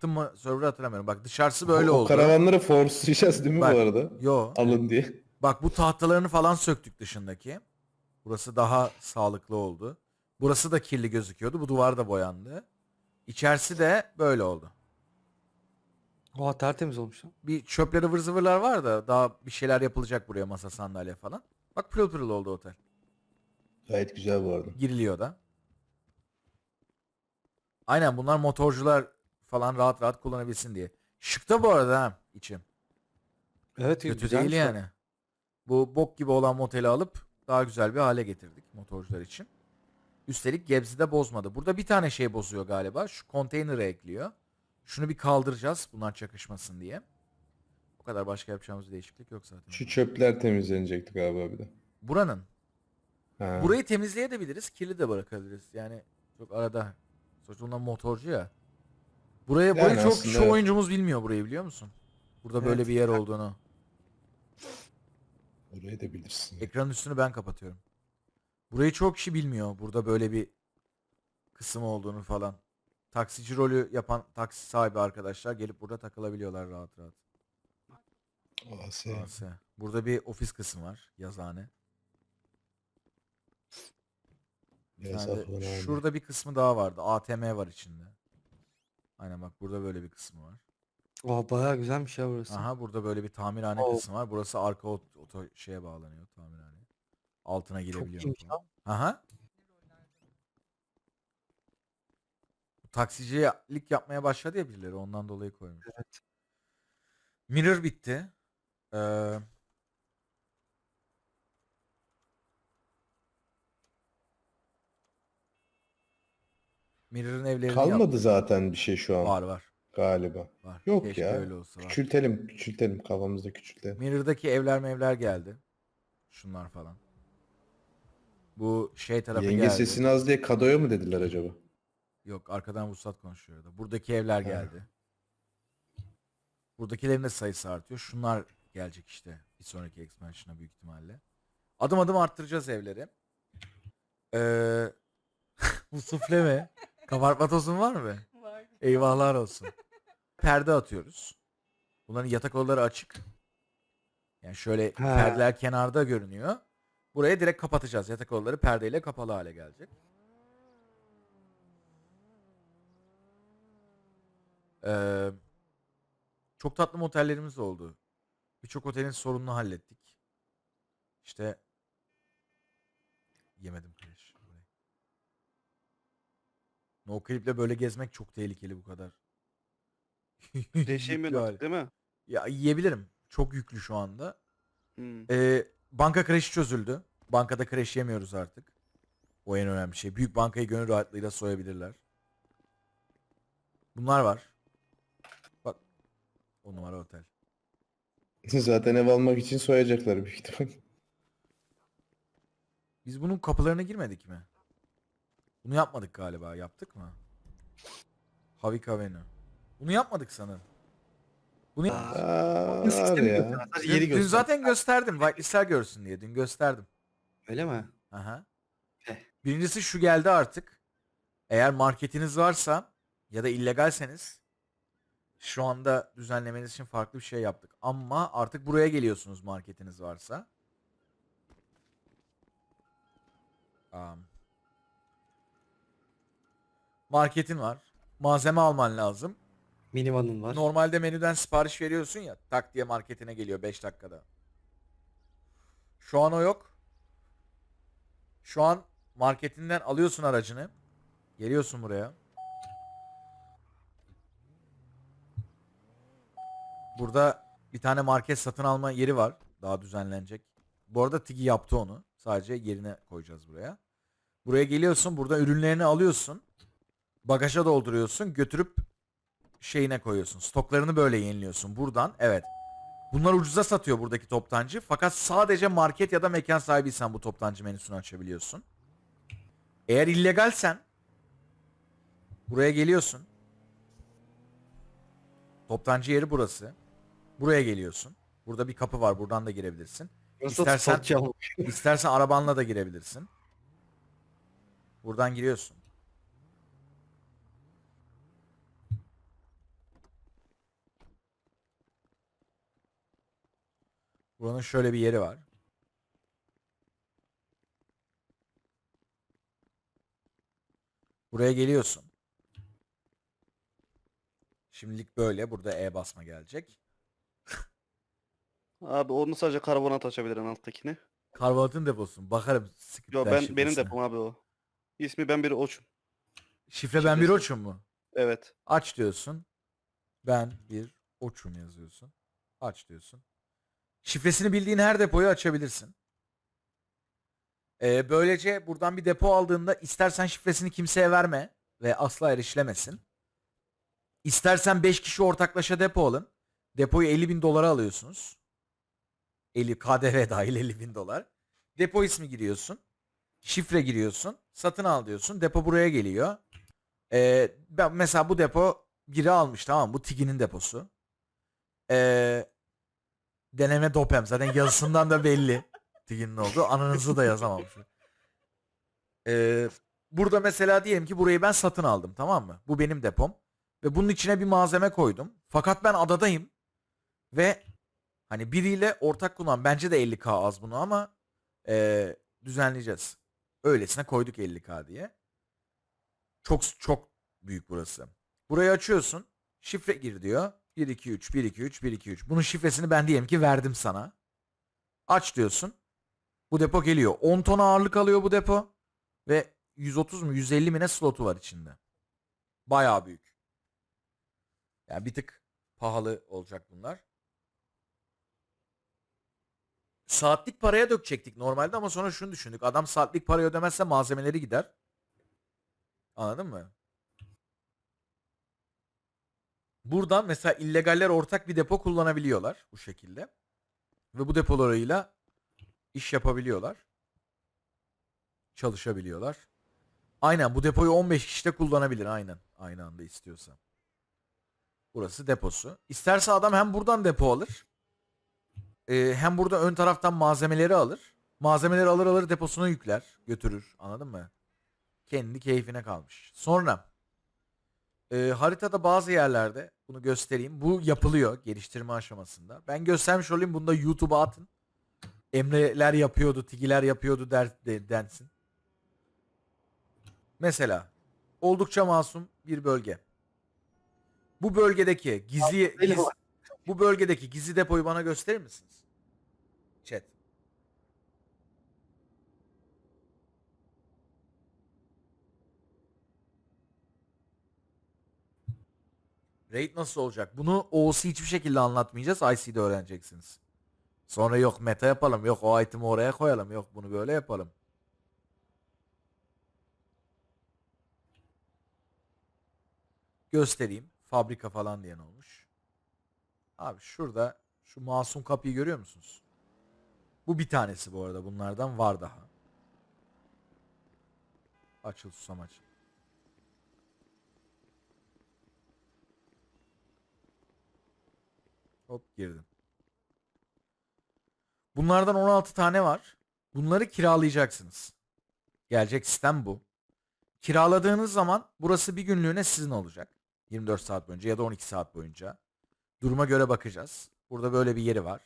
yaptım mı server hatırlamıyorum. Bak dışarısı böyle o oldu. karavanları forcelayacağız değil mi Bak, bu arada? Yo. Alın diye. Bak bu tahtalarını falan söktük dışındaki. Burası daha sağlıklı oldu. Burası da kirli gözüküyordu. Bu duvar da boyandı. İçerisi de böyle oldu. Oha tertemiz olmuş lan. Bir çöpleri ıvır zıvırlar var da daha bir şeyler yapılacak buraya masa sandalye falan. Bak pırıl pırıl oldu otel. Gayet güzel bu arada. Giriliyor da. Aynen bunlar motorcular falan rahat rahat kullanabilsin diye. Şık da bu arada ha içim. Evet Kötü değil bak. yani. Bu bok gibi olan moteli alıp daha güzel bir hale getirdik motorcular için. Üstelik Gebzi de bozmadı. Burada bir tane şey bozuyor galiba. Şu konteyneri ekliyor. Şunu bir kaldıracağız bunlar çakışmasın diye. O kadar başka yapacağımız bir değişiklik yok zaten. Şu çöpler temizlenecekti galiba bir de. Buranın. Ha. Burayı temizleyebiliriz. Kirli de bırakabiliriz. Yani çok arada. Sonuçta onlar motorcu ya. Buraya, burayı Yani çok aslında şu evet. oyuncumuz bilmiyor burayı biliyor musun? Burada böyle bir yer olduğunu. Orayı da bilirsin. Ekranın üstünü ben kapatıyorum. Burayı çok kişi bilmiyor. Burada böyle bir kısım olduğunu falan. Taksici rolü yapan taksi sahibi arkadaşlar gelip burada takılabiliyorlar rahat rahat. AS. Burada bir ofis kısmı var. Yazıhane. Bir tane de Yazıhane. şurada bir kısmı daha vardı. ATM var içinde. Aynen bak burada böyle bir kısmı var. Oha bayağı güzelmiş ya burası. Aha burada böyle bir tamirhane Oo. kısmı var. Burası arka ot, oto şeye bağlanıyor tamirhane. Altına girebiliyor. iyiymiş falan. lan. Aha. Taksicilik yapmaya başladı ya birileri ondan dolayı koymuş. Evet. Mirror bitti. Ee, Mirror'ın evlerini Kalmadı yaptı. zaten bir şey şu an Var var. galiba. var. Yok Keşke ya. öyle olsa var. Küçültelim, küçültelim kafamızda küçültelim. Mirror'daki evler mevler geldi. Şunlar falan. Bu şey tarafı Yenge geldi. sesin az diye kadoya mı dediler acaba? Yok arkadan vuslat konuşuyordu. Buradaki evler Ha. geldi. Buradakilerin de sayısı artıyor. Şunlar gelecek işte bir sonraki expansion'a büyük ihtimalle. Adım adım arttıracağız evleri. Ee, bu sufle mi? Kabartma tozun var mı? Var. Eyvahlar olsun. Perde atıyoruz. Bunların yatak odaları açık. Yani şöyle perdeler kenarda görünüyor. Buraya direkt kapatacağız. Yatak odaları perdeyle kapalı hale gelecek. Ee, çok tatlı motellerimiz oldu. Birçok otelin sorununu hallettik. İşte yemedim kreş. No clip'le böyle gezmek çok tehlikeli bu kadar. Yüklü Değişemiyor hali. değil mi? Ya yiyebilirim. Çok yüklü şu anda. Hmm. Ee, banka kreşi çözüldü. Bankada kreş yemiyoruz artık. O en önemli şey. Büyük bankayı gönül rahatlığıyla soyabilirler. Bunlar var. Bak. O numara otel. Zaten ev almak için soyacaklar büyük ihtimal. Biz bunun kapılarına girmedik mi? Bunu yapmadık galiba. Yaptık mı? Havik Avenue. Bunu yapmadık sanırım. Bunu yap- Aa, sistemi ya. dün, yeri dün göster. zaten gösterdim. Whitelistler görsün diye. Dün gösterdim. Öyle mi? Aha. Heh. Birincisi şu geldi artık. Eğer marketiniz varsa ya da illegalseniz şu anda düzenlemeniz için farklı bir şey yaptık. Ama artık buraya geliyorsunuz marketiniz varsa. Am. Marketin var. Malzeme alman lazım. Minivanın var. Normalde menüden sipariş veriyorsun ya tak diye marketine geliyor 5 dakikada. Şu an o yok. Şu an marketinden alıyorsun aracını. Geliyorsun buraya. Burada bir tane market satın alma yeri var. Daha düzenlenecek. Bu arada Tigi yaptı onu. Sadece yerine koyacağız buraya. Buraya geliyorsun. Burada ürünlerini alıyorsun. Bagaja dolduruyorsun. Götürüp şeyine koyuyorsun. Stoklarını böyle yeniliyorsun. Buradan evet. Bunlar ucuza satıyor buradaki toptancı. Fakat sadece market ya da mekan sahibiysen bu toptancı menüsünü açabiliyorsun. Eğer illegalsen buraya geliyorsun. Toptancı yeri burası. Buraya geliyorsun. Burada bir kapı var. Buradan da girebilirsin. Burası İstersen-. İstersen arabanla da girebilirsin. Buradan giriyorsun. Buranın şöyle bir yeri var. Buraya geliyorsun. Şimdilik böyle. Burada E basma gelecek. Abi onu sadece karbonat açabilirim alttakini. Karbonatın deposun. Bakarım. Yo ben benim depom abi o. İsmi ben bir oçum. Şifre ben bir şifresi. oçum mu? Evet. Aç diyorsun. Ben bir oçum yazıyorsun. Aç diyorsun. Şifresini bildiğin her depoyu açabilirsin. Ee, böylece buradan bir depo aldığında istersen şifresini kimseye verme ve asla erişilemesin. İstersen 5 kişi ortaklaşa depo alın. Depoyu 50 bin dolara alıyorsunuz. 50 KDV dahil 50 bin dolar. Depo ismi giriyorsun. Şifre giriyorsun. Satın al diyorsun. Depo buraya geliyor. Ee, mesela bu depo biri almış tamam? Bu Tigi'nin deposu. Ee, deneme dopem zaten yazısından da belli Tigi'nin olduğu. Ananızı da yazamamış. Ee, burada mesela diyelim ki burayı ben satın aldım tamam mı? Bu benim depom. Ve bunun içine bir malzeme koydum. Fakat ben adadayım. Ve hani biriyle ortak kullan. Bence de 50k az bunu ama ee, düzenleyeceğiz. Öylesine koyduk 50k diye. Çok çok büyük burası. Burayı açıyorsun. Şifre gir diyor. 1 2 3 1 2 3 1 2 3. Bunun şifresini ben diyelim ki verdim sana. Aç diyorsun. Bu depo geliyor. 10 ton ağırlık alıyor bu depo ve 130 mu 150 mi ne slotu var içinde. Bayağı büyük. Yani bir tık pahalı olacak bunlar. Saatlik paraya dökecektik normalde ama sonra şunu düşündük. Adam saatlik parayı ödemezse malzemeleri gider. Anladın mı? Buradan mesela illegaller ortak bir depo kullanabiliyorlar bu şekilde. Ve bu depolarıyla iş yapabiliyorlar. Çalışabiliyorlar. Aynen bu depoyu 15 kişi de kullanabilir aynen. Aynı anda istiyorsa. Burası deposu. İsterse adam hem buradan depo alır. e, hem burada ön taraftan malzemeleri alır. Malzemeleri alır alır deposuna yükler. Götürür. Anladın mı? Kendi keyfine kalmış. Sonra e, haritada bazı yerlerde bunu göstereyim. Bu yapılıyor geliştirme aşamasında. Ben göstermiş olayım bunu da YouTube'a atın. Emreler yapıyordu, Tigiler yapıyordu der, de, densin. Mesela oldukça masum bir bölge. Bu bölgedeki gizli, giz- bu bölgedeki gizli depoyu bana gösterir misiniz? Chat. Raid nasıl olacak? Bunu OC hiçbir şekilde anlatmayacağız. IC'de öğreneceksiniz. Sonra yok meta yapalım. Yok o item'i oraya koyalım. Yok bunu böyle yapalım. Göstereyim. Fabrika falan diyen olmuş. Abi şurada şu masum kapıyı görüyor musunuz? Bu bir tanesi bu arada. Bunlardan var daha. Açıl susam açıl. Hop girdim. Bunlardan 16 tane var. Bunları kiralayacaksınız. Gelecek sistem bu. Kiraladığınız zaman burası bir günlüğüne sizin olacak. 24 saat boyunca ya da 12 saat boyunca. Duruma göre bakacağız. Burada böyle bir yeri var.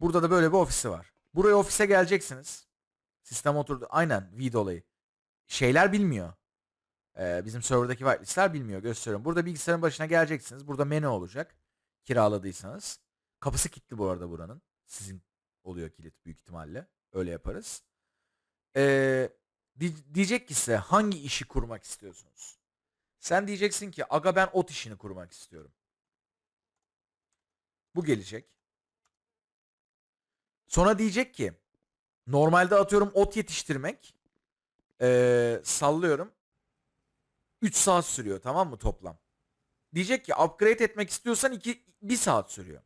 Burada da böyle bir ofisi var. Buraya ofise geleceksiniz. Sistem oturdu. Aynen V dolayı. Şeyler bilmiyor. Ee, bizim serverdaki whitelistler bilmiyor. Gösteriyorum. Burada bilgisayarın başına geleceksiniz. Burada menü olacak. Kiraladıysanız. Kapısı kilitli bu arada buranın. Sizin oluyor kilit büyük ihtimalle. Öyle yaparız. Ee, di- diyecek ki size hangi işi kurmak istiyorsunuz? Sen diyeceksin ki aga ben ot işini kurmak istiyorum. Bu gelecek. Sonra diyecek ki normalde atıyorum ot yetiştirmek ee, sallıyorum 3 saat sürüyor tamam mı toplam? Diyecek ki upgrade etmek istiyorsan 2 1 saat sürüyor.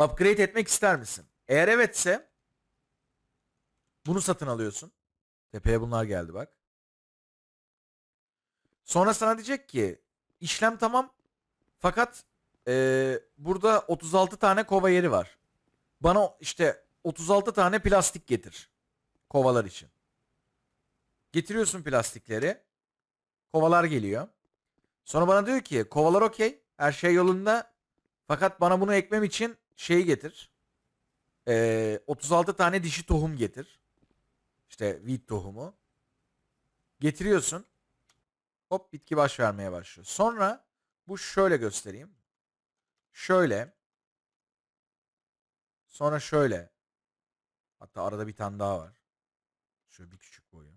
Upgrade etmek ister misin? Eğer evetse bunu satın alıyorsun. Tepeye bunlar geldi bak. Sonra sana diyecek ki işlem tamam fakat eee, burada 36 tane kova yeri var. Bana işte 36 tane plastik getir. Kovalar için. Getiriyorsun plastikleri. Kovalar geliyor. Sonra bana diyor ki kovalar okey. Her şey yolunda. Fakat bana bunu ekmem için şeyi getir. Ee, 36 tane dişi tohum getir. İşte wheat tohumu. Getiriyorsun. Hop bitki baş vermeye başlıyor. Sonra bu şöyle göstereyim. Şöyle. Sonra şöyle. Hatta arada bir tane daha var. Şöyle bir küçük boyu.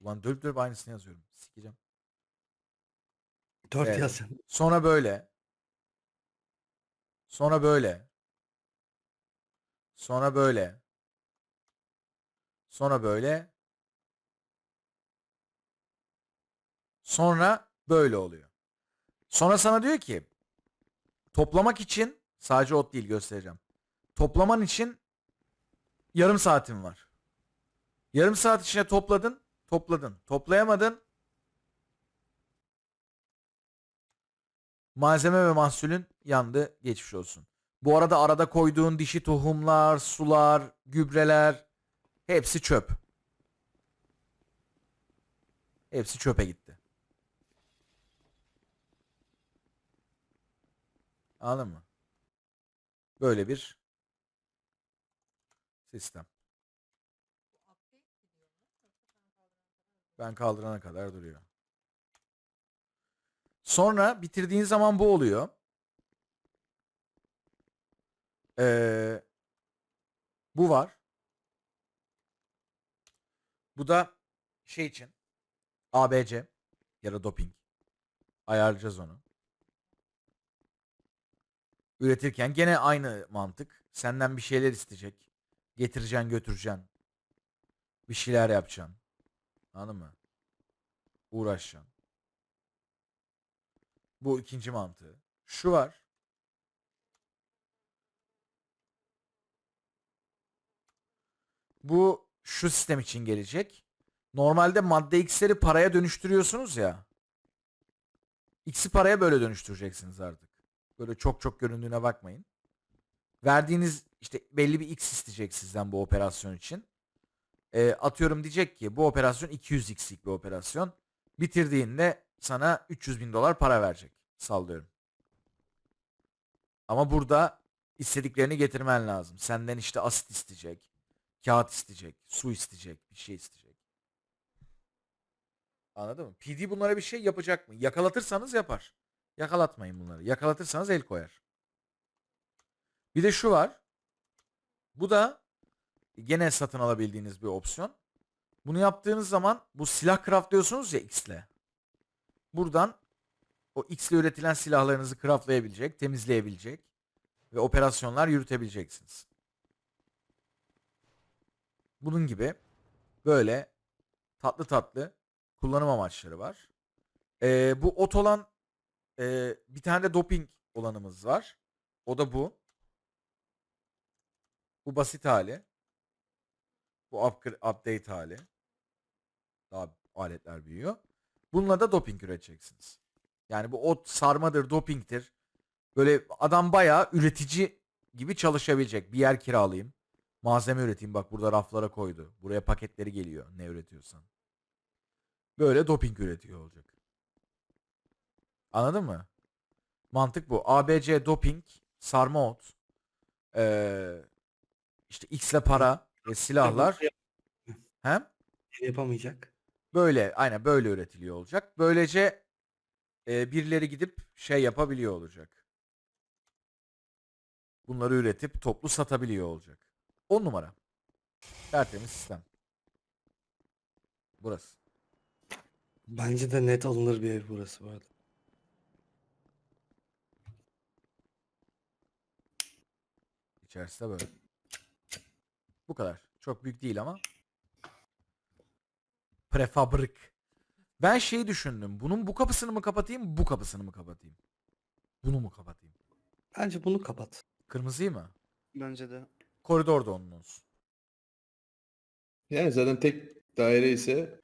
Ulan dönüp dönüp aynısını yazıyorum. Sikeceğim. 4 Evet. yaz. Sonra böyle. Sonra böyle. Sonra böyle. Sonra böyle. Sonra böyle oluyor. Sonra sana diyor ki toplamak için sadece ot değil göstereceğim. Toplaman için yarım saatin var. Yarım saat içinde topladın, topladın. Toplayamadın. Malzeme ve mahsulün yandı, geçmiş olsun. Bu arada arada koyduğun dişi tohumlar, sular, gübreler hepsi çöp. Hepsi çöpe gitti. Anladın mı? Böyle bir sistem. Ben kaldırana kadar duruyor. Sonra bitirdiğin zaman bu oluyor. Ee, bu var. Bu da şey için ABC ya da doping. Ayarlayacağız onu. Üretirken gene aynı mantık. Senden bir şeyler isteyecek. Getireceksin götüreceksin. Bir şeyler yapacaksın. Anladın mı? Uğraşacaksın. Bu ikinci mantığı. Şu var. Bu şu sistem için gelecek. Normalde madde X'leri paraya dönüştürüyorsunuz ya. X'i paraya böyle dönüştüreceksiniz artık. Böyle çok çok göründüğüne bakmayın. Verdiğiniz işte belli bir X isteyecek sizden bu operasyon için. Ee, atıyorum diyecek ki bu operasyon 200X'lik bir operasyon. Bitirdiğinde sana 300 bin dolar para verecek. Sallıyorum. Ama burada istediklerini getirmen lazım. Senden işte asit isteyecek. Kağıt isteyecek. Su isteyecek. Bir şey isteyecek. Anladın mı? PD bunlara bir şey yapacak mı? Yakalatırsanız yapar. Yakalatmayın bunları. Yakalatırsanız el koyar. Bir de şu var. Bu da gene satın alabildiğiniz bir opsiyon. Bunu yaptığınız zaman bu silah craftlıyorsunuz ya X'le. Buradan o X'le üretilen silahlarınızı craftlayabilecek, temizleyebilecek ve operasyonlar yürütebileceksiniz. Bunun gibi böyle tatlı tatlı kullanım amaçları var. Ee, bu ot olan e, bir tane de doping olanımız var. O da bu. Bu basit hali. Bu upgra- update hali. Daha aletler büyüyor. Bununla da doping üreteceksiniz. Yani bu ot sarmadır, dopingtir. Böyle adam bayağı üretici gibi çalışabilecek. Bir yer kiralayayım. Malzeme üreteyim. Bak burada raflara koydu. Buraya paketleri geliyor. Ne üretiyorsan. Böyle doping üretiyor olacak. Anladın mı? Mantık bu. ABC doping, sarma ot, ee, işte X'le para ve silahlar. Hem Yapamayacak. Böyle aynen böyle üretiliyor olacak. Böylece e, birileri gidip şey yapabiliyor olacak. Bunları üretip toplu satabiliyor olacak. 10 numara. Tertemiz sistem. Burası. Bence de net alınır bir ev burası bu arada. İçerisi de böyle. Bu kadar. Çok büyük değil ama. Prefabrik. Ben şeyi düşündüm. Bunun bu kapısını mı kapatayım, bu kapısını mı kapatayım? Bunu mu kapatayım? Bence bunu kapat. Kırmızıyı mı? Bence de. Koridor da onun olsun. Yani zaten tek daire ise